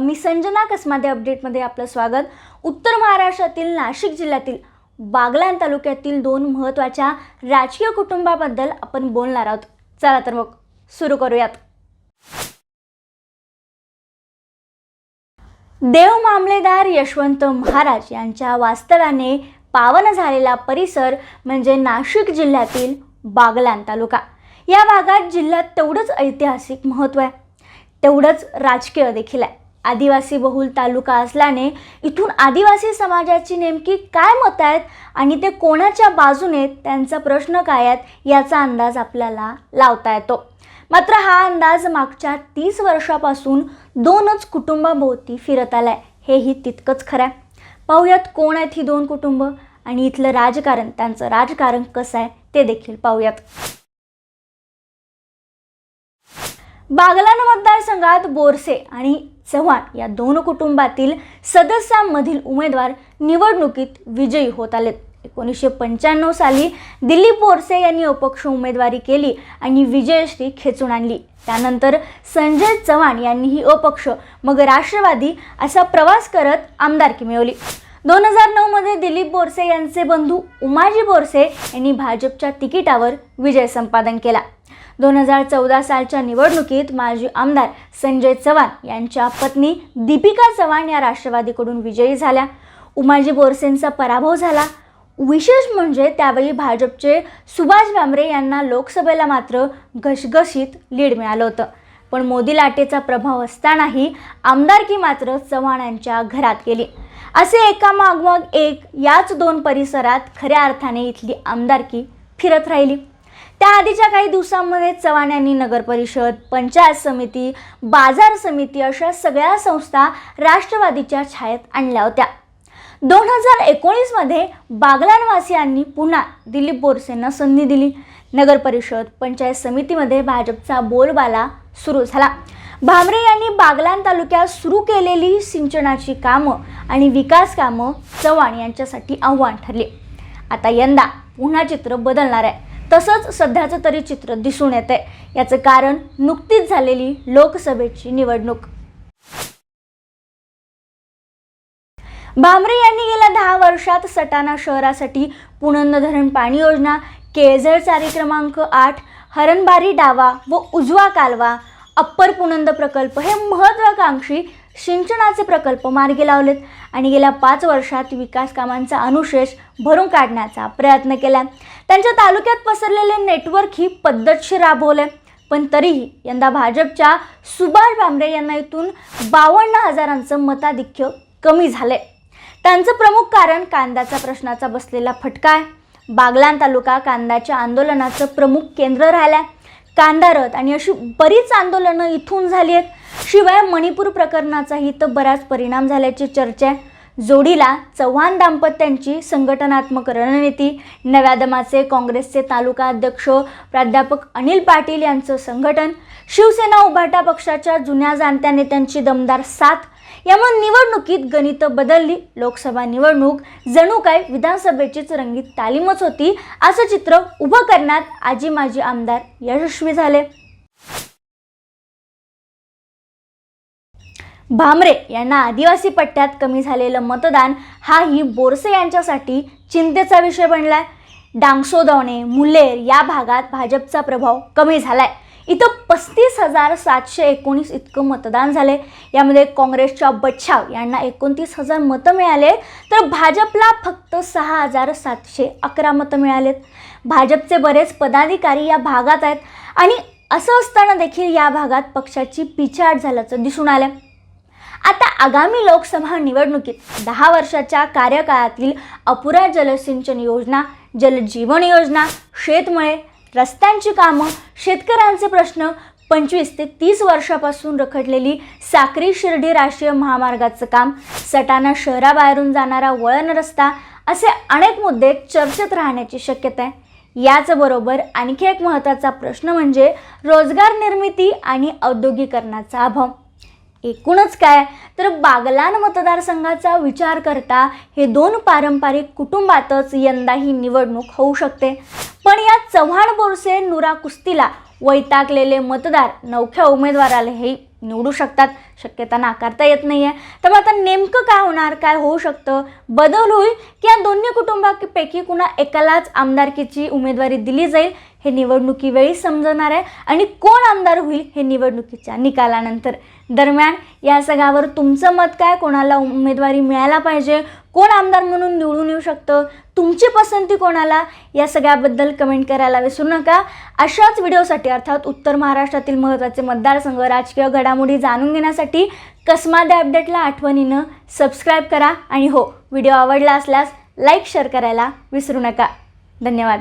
मी संजना कसमादे अपडेटमध्ये आपलं स्वागत. उत्तर महाराष्ट्रातील नाशिक जिल्ह्यातील बागलाण तालुक्यातील दोन महत्त्वाच्या राजकीय कुटुंबाबद्दल आपण बोलणार आहोत. चला तर मग सुरू करूयात. देव मामलेदार यशवंत महाराज यांच्या वास्तव्याने पावन झालेला परिसर म्हणजे नाशिक जिल्ह्यातील बागलाण तालुका. या भागात जिल्ह्यात तेवढंच ऐतिहासिक महत्त्व आहे. तेवढंच राजकीय देखील आहे. आदिवासी बहुल तालुका असल्याने इथून आदिवासी समाजाची नेमकी काय मतं आहेत आणि ते कोणाच्या बाजूने त्यांचा प्रश्न काय आहेत याचा अंदाज आपल्याला लावता येतो. मात्र हा अंदाज मागच्या तीस वर्षापासून दोनच कुटुंबाभोवती फिरत आलाय. हेही तितकंच खरं आहे. पाहूयात कोण आहेत ही दोन कुटुंब आणि इथलं राजकारण त्यांचं राजकारण कसं आहे ते देखील पाहूयात. बागलान मतदारसंघात बोरसे आणि चव्हाण या दोन कुटुंबातील सदस्यांमधील उमेदवार निवडणुकीत विजयी होत आलेत. एकोणीसशे पंच्याण्णव साली दिलीप बोरसे यांनी अपक्ष उमेदवारी केली आणि विजयश्री खेचून आणली. त्यानंतर संजय चव्हाण यांनीही अपक्ष मग राष्ट्रवादी असा प्रवास करत आमदारकी मिळवली. दोन हजार नऊमध्ये दिलीप बोरसे यांचे बंधू उमाजी बोरसे यांनी भाजपच्या तिकिटावर विजय संपादन केला. दोन हजार चौदा सालच्या निवडणुकीत माजी आमदार संजय चव्हाण यांच्या पत्नी दीपिका चव्हाण या राष्ट्रवादीकडून विजयी झाल्या. उमाजी बोरसेंचा पराभव झाला. विशेष म्हणजे त्यावेळी भाजपचे सुभाष भामरे यांना लोकसभेला मात्र घसघशीत लीड मिळालं होतं. पण मोदी लाटेचा प्रभाव असतानाही आमदारकी मात्र चव्हाणांच्या घरात गेली. असे एकामागोमाग एक याच दोन परिसरात खऱ्या अर्थाने इथली आमदारकी फिरत राहिली. त्या आधीच्या काही दिवसांमध्ये चव्हाण यांनी नगरपरिषद पंचायत समिती बाजार समिती अशा सगळ्या संस्था राष्ट्रवादीच्या छायेत आणल्या होत्या. दोन हजार एकोणीसमध्ये बागलाणवासियांनी पुन्हा दिलीप बोरसेंना संधी दिली. नगरपरिषद पंचायत समितीमध्ये भाजपचा बोलबाला सुरू झाला. भामरे यांनी बागलान तालुक्यात सुरू केलेली सिंचनाची कामं आणि विकास कामं चव्हाण यांच्यासाठी आव्हान ठरली. आता यंदा पुन्हा चित्र बदलणार आहे. तसंच सध्याचं तरी चित्र दिसून येते याचं कारण नुकतीच झालेली लोकसभेची निवडणूक. भामरे यांनी गेल्या दहा वर्षात सटाणा शहरासाठी पुनंद धरण पाणी योजना केळझर चारी क्रमांक आठ हरणबारी डावा व उजवा कालवा अप्पर पुनंद प्रकल्प हे महत्त्वाकांक्षी सिंचनाचे प्रकल्प मार्गी लावलेत आणि गेल्या पाच वर्षात विकास कामांचा अनुशेष भरून काढण्याचा प्रयत्न केला. त्यांच्या तालुक्यात पसरलेले नेटवर्क ही पद्धतशीर राबवले पण तरीही यंदा भाजपच्या सुभाष भामरे यांना इथून बावन्न हजारांचं मताधिक्य कमी झाले त्यांचं प्रमुख कारण कांद्याचा प्रश्नाचा बसलेला फटका आहे. बागलान तालुका कांद्याच्या आंदोलनाचं प्रमुख केंद्र राहिलाय. कांदा रथ आणि अशी बरीच आंदोलनं इथून झाली आहेत. शिवाय मणिपूर प्रकरणाचाही तर बराच परिणाम झाल्याची चर्चा आहे. जोडीला चव्हाण दाम्पत्यांची संघटनात्मक रणनीती नव्या दमाचे काँग्रेसचे तालुका अध्यक्ष प्राध्यापक अनिल पाटील यांचं संघटन शिवसेना उभाटा पक्षाच्या जुन्या जाणत्या नेत्यांची दमदार साथ यामुळे निवडणुकीत गणितं बदलली. लोकसभा निवडणूक जणू काय विधानसभेचीच रंगीत तालीमच होती. असं चित्र उभं करण्यात आजी माजी आमदार यशस्वी झाले. भामरे यांना आदिवासी पट्ट्यात कमी झालेलं मतदान हाही बोरसे यांच्यासाठी चिंतेचा विषय बनलाय. डांगसोदवणे मुलेर या भागात भाजपचा प्रभाव कमी झालाय. इथं पस्तीस हजार सातशे एकोणीस इतकं मतदान झाले यामध्ये काँग्रेसच्या बच्छाव यांना एकोणतीस हजार मतं मिळाले तर भाजपला फक्त सहा हजार सातशे अकरा मतं मिळालेत. भाजपचे बरेच पदाधिकारी या भागात आहेत आणि असं असताना देखील या भागात पक्षाची पिछाट झाल्याचं दिसून आलं आता आगामी लोकसभा निवडणुकीत दहा वर्षाच्या कार्यकाळातील अपुरा जलसिंचन योजना जलजीवन योजना शेतमळे रस्त्यांची कामं शेतकऱ्यांचे प्रश्न पंचवीस ते तीस वर्षापासून रखडलेली साक्री शिर्डी राष्ट्रीय महामार्गाचं काम सटाणा शहराबाहेरून जाणारा वळण रस्ता असे अनेक मुद्दे चर्चेत राहण्याची शक्यता आहे. याचबरोबर आणखी एक महत्त्वाचा प्रश्न म्हणजे रोजगार निर्मिती आणि औद्योगिकरणाचा अभाव. एकूणच काय? तर बागलान मतदारसंघाचा विचार करता हे दोन पारंपरिक कुटुंबातच यंदा ही निवडणूक होऊ शकते. पण या चव्हाण बोरसे नुरा कुस्तीला वैतागलेले मतदार नवख्या उमेदवाराला हे निवडू शकतात. शक्यता नाकारता येत नाही आहे त्यामुळे आता नेमकं काय होणार? काय होऊ शकतं? बदल होईल की या दोन्ही कुटुंबापैकी कुणा एकालाच आमदारकीची उमेदवारी दिली जाईल हे निवडणुकीवेळी समजणार आहे. आणि कोण आमदार होईल हे निवडणुकीच्या निकालानंतर? दरम्यान या सगळ्यावर तुमचं मत काय? कोणाला उमेदवारी मिळायला पाहिजे? कोण आमदार म्हणून निवडून येऊ शकतं? तुमची पसंती कोणाला? या सगळ्याबद्दल कमेंट करायला विसरू नका. अशाच व्हिडिओसाठी अर्थात उत्तर महाराष्ट्रातील महत्त्वाचे मतदारसंघ राजकीय घडामोडी जाणून घेण्यासाठी कसमादे अपडेटला आठवणीनं सबस्क्राईब करा. आणि हो व्हिडिओ आवडला असल्यास लाईक शेअर करायला विसरू नका. धन्यवाद.